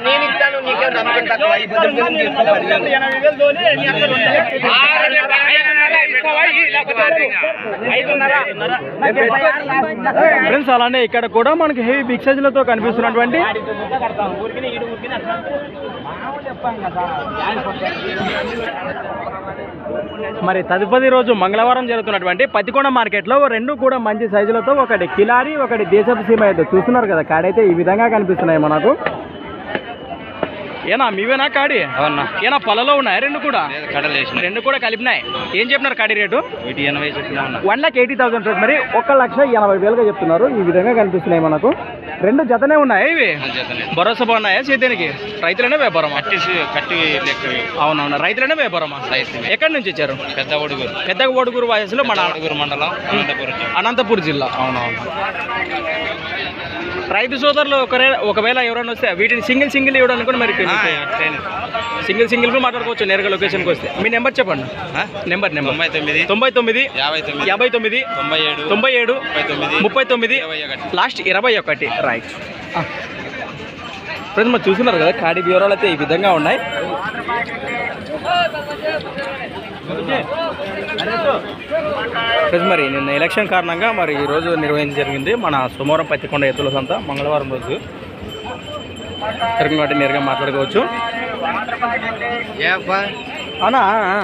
నేను ఇస్తాను నీకే నమ్మకం తక్కువ ఫ్రెండ్స్ అలానే ఇక్కడ కూడా మనకి హెవీ బిగ్ సైజులతో కనిపిస్తున్నటువంటి మరి తదుపరి రోజు మంగళవారం జరుగుతున్నటువంటి పత్తికొండ మార్కెట్లో రెండు కూడా మంచి సైజులతో ఒకటి కిలారి ఒకటి దేశపు సీమ అయితే చూస్తున్నారు కదా కాడైతే ఈ విధంగా కనిపిస్తున్నాయి మనకు ఏనా మీవేనా కాడి? అవునా. ఏనా పొలలో ఉన్నాయి రెండు కూడా? రెండు కూడా కలిపినాయి. ఏం చెప్పినారు కాడి rate? One lakh eighty thousand మరి ఒక లక్ష ఎనభై వేలుగా చెప్తున్నారు. ఈ విధంగా కనిపిస్తున్నాయి మనకు రెండు జతనే ఉన్నాయి ఇవి? భరోసా బాగున్నాయా చేతనికి? రైతులనే వ్యాపారమా? అవునవును. రైతులనే వ్యాపారమా. ఎక్కడి నుంచి వచ్చారు? పెద్ద ఒడుగురు. పెద్ద ఓడుగురు వయసులో మన ఒడుగురు మండలం అనంతపురం జిల్లా. అనంతపూర్ జిల్లా. అవునవును. రైతు సోదరులు ఒకరే ఒకవేళ ఎవరైనా వస్తే వీటిని సింగిల్ సింగిల్ ఇవ్వడానికి కూడా మరి. సింగిల్ సింగిల్ కూడా మాట్లాడుకోవచ్చు నేరుగా లొకేషన్కి వస్తే. మీ నెంబర్ చెప్పండి? Number number. తొంభై తొమ్మిది తొంభై తొమ్మిది యాభై తొమ్మిది తొంభై ఏడు తొంభై ఏడు ముప్పై తొమ్మిది లాస్ట్ ఇరవై ఒకటి. రైట్ ఫ్రెండ్స్ మరి చూస్తున్నారు కదా కాడి వివరాలు అయితే ఈ విధంగా ఉన్నాయి. ఫ్రెండ్స్ మరి నిన్న ఎలక్షన్ కారణంగా మరి ఈ రోజు నిర్వహించడం జరిగింది. మన సోమవారం పత్తికొండ ఎత్తుల సంత మంగళవారం రోజు. జరిగిన వాటి నేరుగా మాట్లాడుకోవచ్చు. అనా అవునా